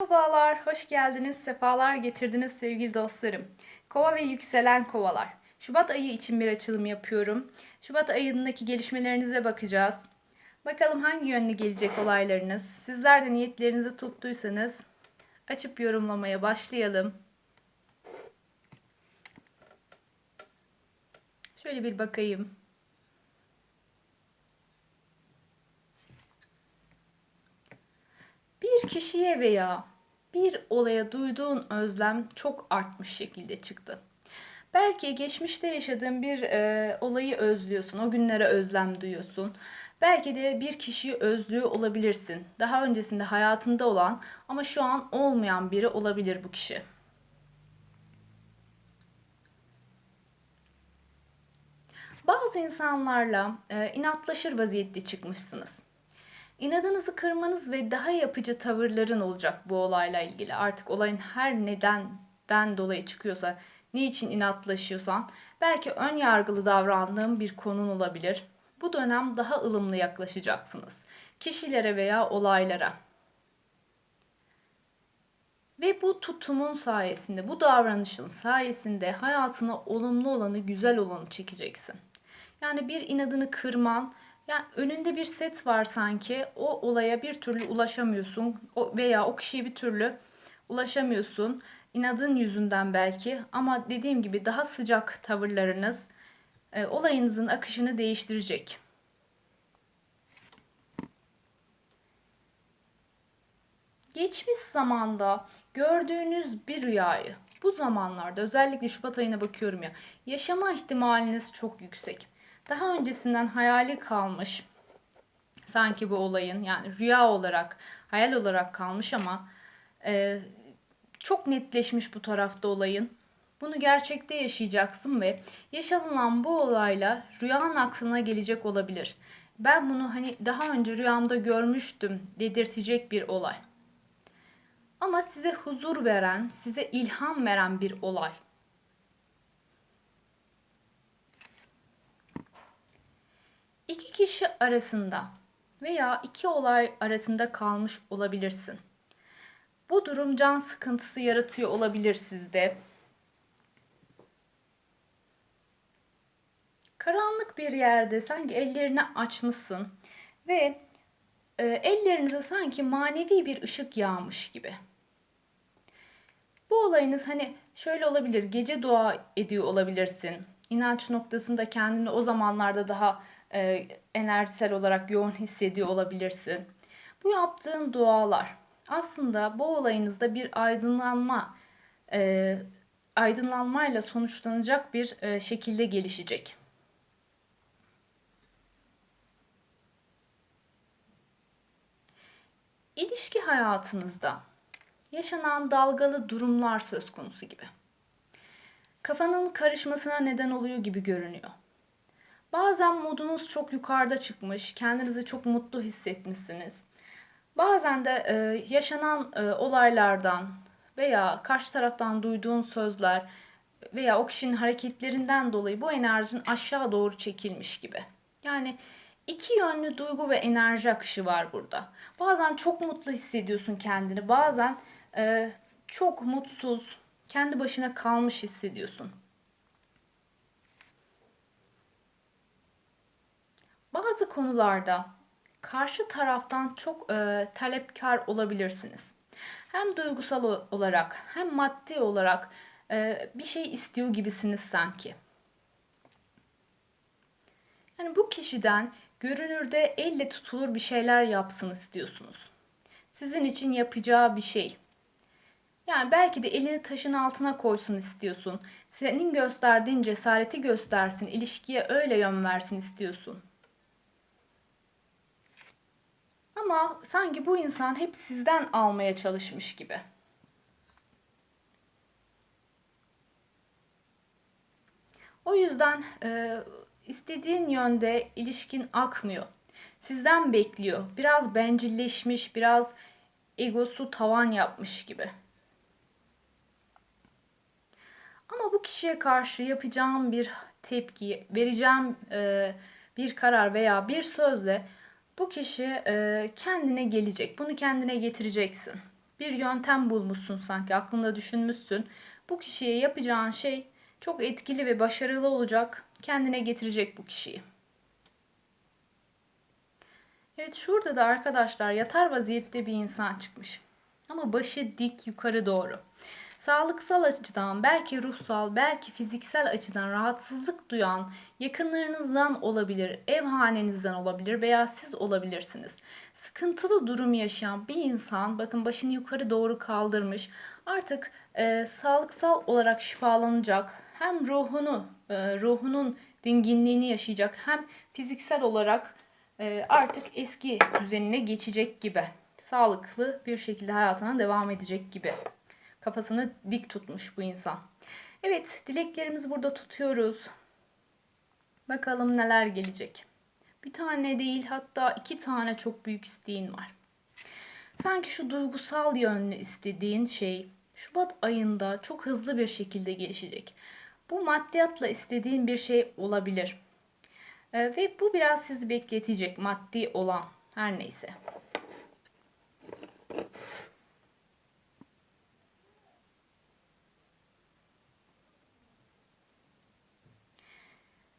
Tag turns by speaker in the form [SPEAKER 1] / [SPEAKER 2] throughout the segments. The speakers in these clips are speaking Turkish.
[SPEAKER 1] Merhabalar, hoş geldiniz, sefalar getirdiniz sevgili dostlarım. Kova ve yükselen kovalar. Şubat ayı için bir açılım yapıyorum. Şubat ayındaki gelişmelerinize bakacağız. Bakalım hangi yönlü gelecek olaylarınız. Sizler de niyetlerinizi tuttuysanız açıp yorumlamaya başlayalım. Şöyle bir bakayım. Bir kişiye veya bir olaya duyduğun özlem çok artmış şekilde çıktı. Belki geçmişte yaşadığın bir e, olayı özlüyorsun, o günlere özlem duyuyorsun. Belki de bir kişiyi özlüyor olabilirsin. Daha öncesinde hayatında olan ama şu an olmayan biri olabilir bu kişi. Bazı insanlarla e, inatlaşır vaziyette çıkmışsınız. İnadınızı kırmanız ve daha yapıcı tavırların olacak bu olayla ilgili. Artık olayın her nedenden dolayı çıkıyorsa, niçin inatlaşıyorsan, belki ön yargılı davrandığın bir konun olabilir. Bu dönem daha ılımlı yaklaşacaksınız. Kişilere veya olaylara. Ve bu tutumun sayesinde, bu davranışın sayesinde hayatına olumlu olanı, güzel olanı çekeceksin. Yani bir inadını kırman, yani önünde bir set var sanki. O olaya bir türlü ulaşamıyorsun o veya o kişiye bir türlü ulaşamıyorsun. İnadın yüzünden belki ama dediğim gibi daha sıcak tavırlarınız e, olayınızın akışını değiştirecek. Geçmiş zamanda gördüğünüz bir rüyayı bu zamanlarda özellikle Şubat ayına bakıyorum ya yaşama ihtimaliniz çok yüksek daha öncesinden hayali kalmış sanki bu olayın yani rüya olarak hayal olarak kalmış ama e, çok netleşmiş bu tarafta olayın. Bunu gerçekte yaşayacaksın ve yaşanılan bu olayla rüyanın aklına gelecek olabilir. Ben bunu hani daha önce rüyamda görmüştüm dedirtecek bir olay. Ama size huzur veren, size ilham veren bir olay. İki kişi arasında veya iki olay arasında kalmış olabilirsin. Bu durum can sıkıntısı yaratıyor olabilir sizde. Karanlık bir yerde sanki ellerini açmışsın ve e, ellerinize sanki manevi bir ışık yağmış gibi. Bu olayınız hani şöyle olabilir. Gece dua ediyor olabilirsin. İnanç noktasında kendini o zamanlarda daha e, enerjisel olarak yoğun hissediyor olabilirsin. Bu yaptığın dualar aslında bu olayınızda bir aydınlanma e, aydınlanmayla sonuçlanacak bir e, şekilde gelişecek. İlişki hayatınızda yaşanan dalgalı durumlar söz konusu gibi. Kafanın karışmasına neden oluyor gibi görünüyor. Bazen modunuz çok yukarıda çıkmış, kendinizi çok mutlu hissetmişsiniz. Bazen de e, yaşanan e, olaylardan veya karşı taraftan duyduğun sözler veya o kişinin hareketlerinden dolayı bu enerjin aşağı doğru çekilmiş gibi. Yani iki yönlü duygu ve enerji akışı var burada. Bazen çok mutlu hissediyorsun kendini, bazen e, çok mutsuz, kendi başına kalmış hissediyorsun. Bazı konularda karşı taraftan çok e, talepkar olabilirsiniz. Hem duygusal olarak hem maddi olarak e, bir şey istiyor gibisiniz sanki. Yani bu kişiden görünürde elle tutulur bir şeyler yapsın istiyorsunuz. Sizin için yapacağı bir şey. Yani belki de elini taşın altına koysun istiyorsun. Senin gösterdiğin cesareti göstersin, ilişkiye öyle yön versin istiyorsun. Ama sanki bu insan hep sizden almaya çalışmış gibi. O yüzden e, istediğin yönde ilişkin akmıyor. Sizden bekliyor. Biraz bencilleşmiş, biraz egosu tavan yapmış gibi. Ama bu kişiye karşı yapacağım bir tepki, vereceğim e, bir karar veya bir sözle bu kişi e, kendine gelecek. Bunu kendine getireceksin. Bir yöntem bulmuşsun sanki aklında düşünmüşsün. Bu kişiye yapacağın şey çok etkili ve başarılı olacak. Kendine getirecek bu kişiyi. Evet şurada da arkadaşlar yatar vaziyette bir insan çıkmış. Ama başı dik yukarı doğru. Sağlıksal açıdan, belki ruhsal, belki fiziksel açıdan rahatsızlık duyan yakınlarınızdan olabilir, ev hanenizden olabilir veya siz olabilirsiniz. Sıkıntılı durum yaşayan bir insan, bakın başını yukarı doğru kaldırmış, artık e, sağlıksal olarak şifalanacak. Hem ruhunu, e, ruhunun dinginliğini yaşayacak, hem fiziksel olarak e, artık eski düzenine geçecek gibi. Sağlıklı bir şekilde hayatına devam edecek gibi. Kafasını dik tutmuş bu insan. Evet, dileklerimizi burada tutuyoruz. Bakalım neler gelecek. Bir tane değil hatta iki tane çok büyük isteğin var. Sanki şu duygusal yönlü istediğin şey Şubat ayında çok hızlı bir şekilde gelişecek. Bu maddiyatla istediğin bir şey olabilir. Ee, ve bu biraz sizi bekletecek maddi olan her neyse.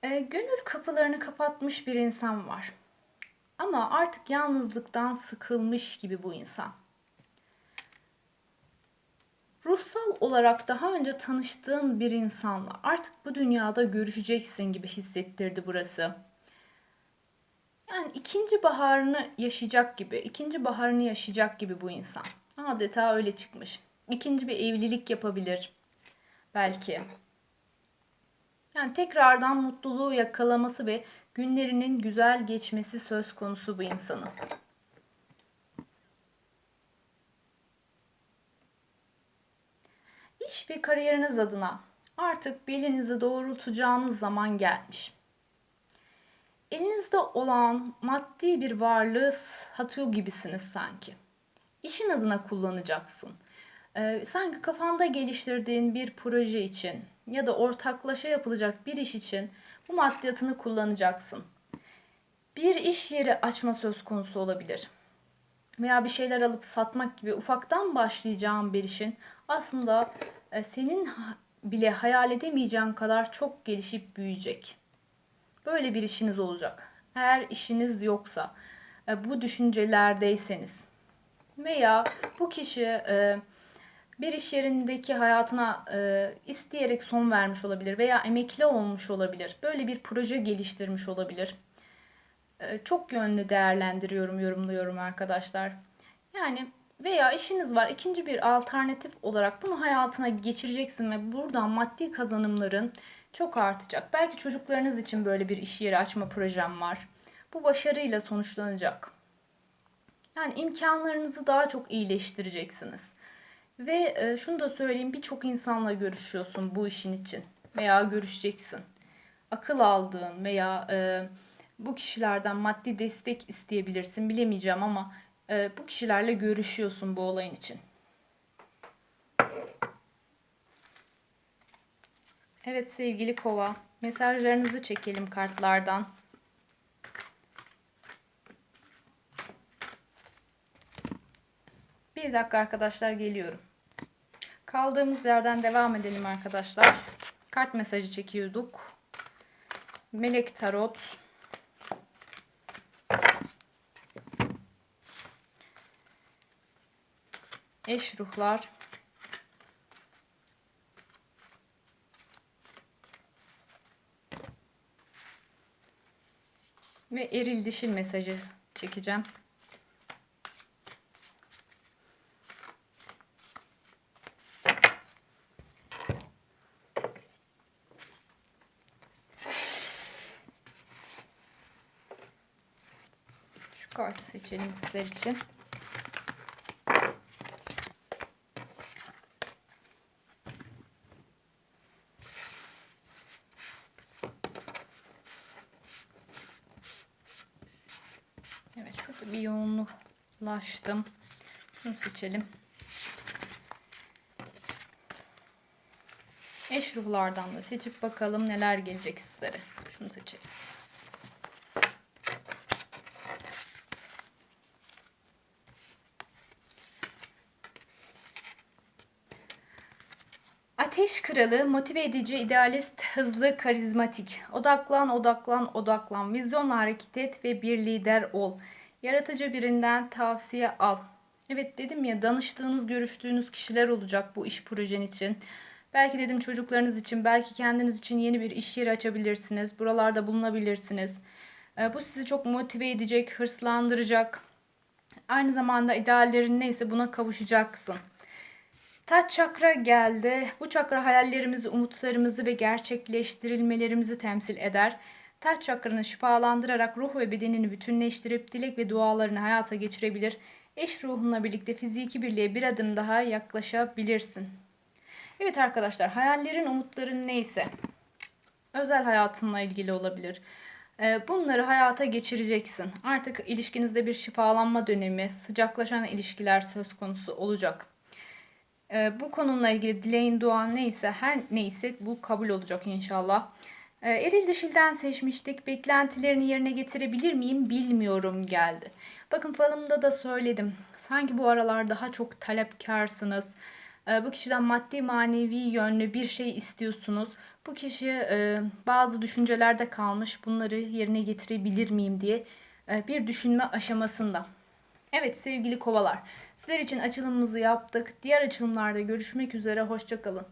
[SPEAKER 1] E, gönül kapılarını kapatmış bir insan var. Ama artık yalnızlıktan sıkılmış gibi bu insan. Ruhsal olarak daha önce tanıştığın bir insanla artık bu dünyada görüşeceksin gibi hissettirdi burası. Yani ikinci baharını yaşayacak gibi, ikinci baharını yaşayacak gibi bu insan. Adeta öyle çıkmış. İkinci bir evlilik yapabilir belki. Yani tekrardan mutluluğu yakalaması ve günlerinin güzel geçmesi söz konusu bu insanın. İş ve kariyeriniz adına artık belinizi doğrultacağınız zaman gelmiş. Elinizde olan maddi bir varlığı satıyor gibisiniz sanki. İşin adına kullanacaksın. Ee, sanki kafanda geliştirdiğin bir proje için ya da ortaklaşa yapılacak bir iş için bu maddiyatını kullanacaksın. Bir iş yeri açma söz konusu olabilir. Veya bir şeyler alıp satmak gibi ufaktan başlayacağın bir işin aslında e, senin bile hayal edemeyeceğin kadar çok gelişip büyüyecek. Böyle bir işiniz olacak. Eğer işiniz yoksa, e, bu düşüncelerdeyseniz veya bu kişi e, bir iş yerindeki hayatına e, isteyerek son vermiş olabilir veya emekli olmuş olabilir. Böyle bir proje geliştirmiş olabilir. E, çok yönlü değerlendiriyorum, yorumluyorum arkadaşlar. Yani veya işiniz var ikinci bir alternatif olarak bunu hayatına geçireceksin ve buradan maddi kazanımların çok artacak. Belki çocuklarınız için böyle bir iş yeri açma projem var. Bu başarıyla sonuçlanacak. Yani imkanlarınızı daha çok iyileştireceksiniz. Ve e, şunu da söyleyeyim birçok insanla görüşüyorsun bu işin için veya görüşeceksin. Akıl aldığın veya e, bu kişilerden maddi destek isteyebilirsin bilemeyeceğim ama e, bu kişilerle görüşüyorsun bu olayın için. Evet sevgili kova mesajlarınızı çekelim kartlardan. Bir dakika arkadaşlar geliyorum. Kaldığımız yerden devam edelim arkadaşlar. Kart mesajı çekiyorduk. Melek Tarot. Eş ruhlar. Ve eril dişil mesajı çekeceğim. Kart seçelim sizler için. Evet şurada bir yoğunlaştım. Şunu seçelim. Eş ruhlardan da seçip bakalım neler gelecek sizlere. Şunu seçelim. Kralı, motive edici, idealist, hızlı, karizmatik. Odaklan, odaklan, odaklan. Vizyonla hareket et ve bir lider ol. Yaratıcı birinden tavsiye al. Evet dedim ya danıştığınız, görüştüğünüz kişiler olacak bu iş projen için. Belki dedim çocuklarınız için, belki kendiniz için yeni bir iş yeri açabilirsiniz. Buralarda bulunabilirsiniz. Ee, Bu sizi çok motive edecek, hırslandıracak. Aynı zamanda ideallerin neyse buna kavuşacaksın. Taç çakra geldi. Bu çakra hayallerimizi, umutlarımızı ve gerçekleştirilmelerimizi temsil eder. Taç çakranı şifalandırarak ruh ve bedenini bütünleştirip dilek ve dualarını hayata geçirebilir. Eş ruhunla birlikte fiziki birliğe bir adım daha yaklaşabilirsin. Evet arkadaşlar, hayallerin, umutların neyse, özel hayatınla ilgili olabilir. Ee, Bunları hayata geçireceksin. Artık ilişkinizde bir şifalanma dönemi, sıcaklaşan ilişkiler söz konusu olacak. Ee, bu konuyla ilgili dileğin duan neyse her neyse bu kabul olacak inşallah. Ee, eril dişilden seçmiştik. Beklentilerini yerine getirebilir miyim bilmiyorum geldi. Bakın falımda da söyledim. Sanki bu aralar daha çok talepkarsınız. Ee, bu kişiden maddi manevi yönlü bir şey istiyorsunuz. Bu kişi e, bazı düşüncelerde kalmış. Bunları yerine getirebilir miyim diye e, bir düşünme aşamasında. Evet sevgili kovalar, sizler için açılımımızı yaptık. Diğer açılımlarda görüşmek üzere, hoşçakalın.